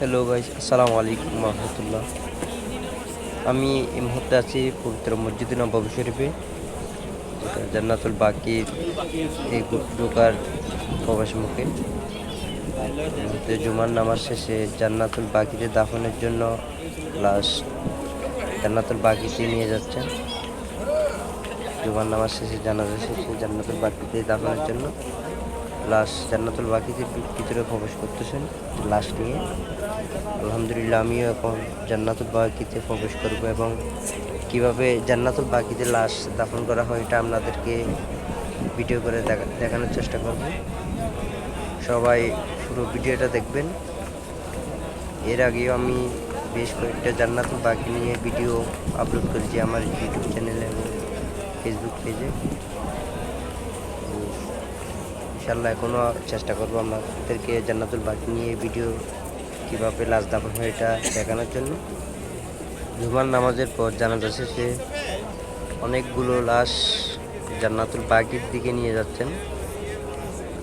Hello guys আসসালামু আলাইকুম রহমতুল্লাহ আমি এই মুহূর্তে আছি পবিত্র মসজিদ নবাবী শরীফে জান্নাতুল বাকির এই ঢোকার প্রবেশ মুখে। জুমার নামাজ শেষে জান্নাতুল বাকিতে দাফনের জন্য লাশ জান্নাতুল বাকিতে নিয়ে যাচ্ছেন। জুমার নামাজ শেষে জানাজা শেষে জান্নাতুল বাকিতে দাফনের জন্য লাশ জান্নাতুল বাকিতে ভিতরে প্রবেশ করতেছেন, লাশ নিয়ে। আলহামদুলিল্লাহ, আমিও এখন জান্নাতুল বাকিতে প্রবেশ করব এবং কীভাবে জান্নাতুল বাকিতে লাশ দাফন করা হয় এটা আপনাদেরকে ভিডিও করে দেখা- দেখানোর চেষ্টা করব। সবাই পুরো ভিডিওটা দেখবেন। এর আগেও আমি বেশ কয়েকটা জান্নাতুল বাকি নিয়ে ভিডিও আপলোড করেছি আমার ইউটিউব চ্যানেলে এবং ফেসবুক পেজে ইনশাল্লাহ এখনও চেষ্টা করব আপনাদেরকে জান্নাতুল বাকি নিয়ে ভিডিও কীভাবে লাশ দাফন হয় এটা দেখানোর জন্য। জুমার নামাজের পর জানাজা শেষে অনেকগুলো লাশ জান্নাতুল বাকির দিকে নিয়ে যাচ্ছেন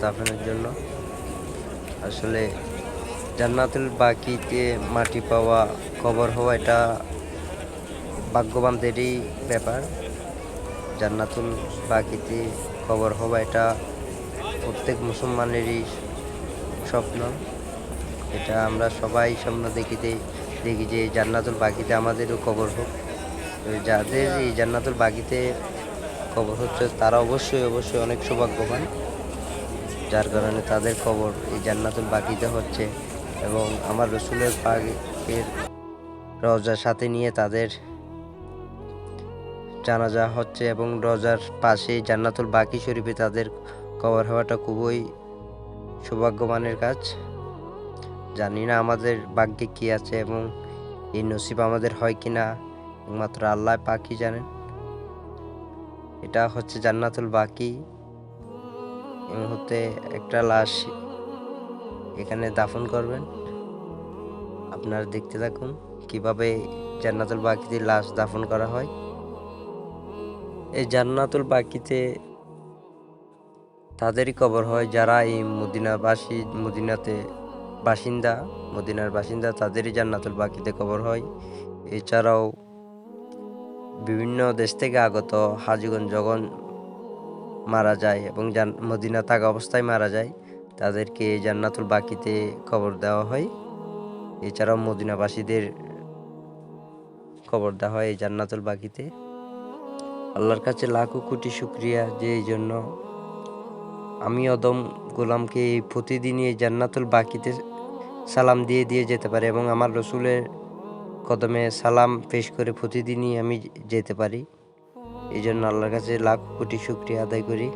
দাফনের জন্য। আসলে জান্নাতুল বাকিতে মাটি পাওয়া, কবর হওয়া এটা ভাগ্যবানদেরই ব্যাপার। জান্নাতুল বাকিতে কবর হওয়া এটা প্রত্যেক মুসলমানেরই স্বপ্ন। এটা আমরা সবাই স্বপ্ন দেখিতে দেখি যে জান্নাতুল বাকিতে আমাদেরও কবর হোক। যাদের এই জান্নাতুল বাকিতে কবর হচ্ছে, তারা অবশ্যই অবশ্যই অনেক সৌভাগ্যবান। যার কারণে তাদের কবর এই জান্নাতুল বাকিতে হচ্ছে এবং আমার রসুলের পাকের রজার সাথে নিয়ে তাদের জানাজা হচ্ছে এবং রজার পাশে জান্নাতুল বাকি শরীফে তাদের কবর হওয়াটা খুবই সৌভাগ্যবানের কাজ। জানি না আমাদের ভাগ্যে কি আছে এবং এই নসিব আমাদের হয় কি না একমাত্র আল্লাহ পাকি জানেন। এটা হচ্ছে জান্নাতুল বাকি। এই মুহূর্তে একটা লাশ এখানে দাফন করবেন। আপনারা দেখতে থাকুন কীভাবে জান্নাতুল বাকিতে লাশ দাফন করা হয়। এই জান্নাতুল বাকিতে তাদেরই কবর হয় যারা এই মদিনাবাসী, মদিনাতে বাসিন্দা, মদিনার বাসিন্দা তাদেরই জান্নাতুল বাকিতে কবর হয়। এছাড়াও বিভিন্ন দেশ থেকে আগত হাজিগণ যখন মারা যায় এবং মদিনা থাকা অবস্থায় মারা যায়, তাদেরকে জান্নাতুল বাকিতে কবর দেওয়া হয়। এছাড়াও মদিনাবাসীদের কবর দেওয়া হয় এই জান্নাতুল বাকিতে। আল্লাহর কাছে লাখো কোটি শুক্রিয়া যে এই জন্য আমি অদম গোলামকে এই প্রতিদিনই এই জান্নাতুল বাকিতে সালাম দিয়ে দিয়ে যেতে পারি এবং আমার রসুলের কদমে সালাম পেশ করে প্রতিদিনই আমি যেতে পারি। এই জন্য আল্লাহর কাছে লাখ কোটি শুক্রিয়া আদায় করি।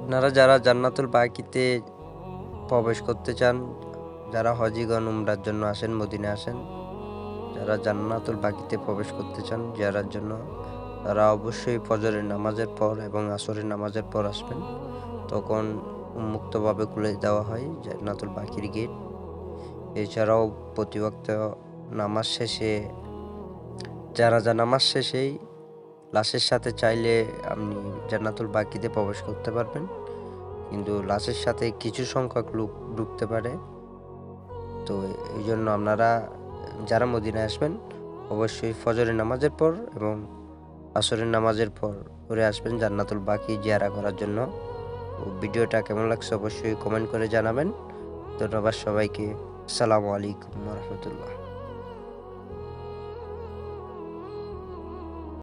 আপনারা যারা জান্নাতুল বাকিতে প্রবেশ করতে চান, যারা হজিগণ উমরার জন্য আসেন মদিনে আসেন, যারা জান্নাতুল বাকিতে প্রবেশ করতে চান যারার জন্য তারা অবশ্যই ফজরের নামাজের পর এবং আসরের নামাজের পর আসবেন। তখন উন্মুক্তভাবে খুলে দেওয়া হয় জান্নাতুল বাকির গেট। এছাড়াও প্রতিবক্ত নামাজ শেষে, যারা যা নামাজ শেষেই লাশের সাথে চাইলে আপনি জান্নাতুল বাকিতে প্রবেশ করতে পারবেন। কিন্তু লাশের সাথে কিছু সংখ্যক লোক ঢুকতে পারে। তো এই জন্য আপনারা যারা মদিনায় আসবেন, অবশ্যই ফজরের নামাজের পর এবং আসরের নামাজের পর ঘুরে আসবেন জান্নাতুল বাকি জিয়ারা করার জন্য। ভিডিওটা কেমন লাগছে অবশ্যই কমেন্ট করে জানাবেন। ধন্যবাদ সবাইকে। আসসালামু আলাইকুম রহমতুল্লাহ।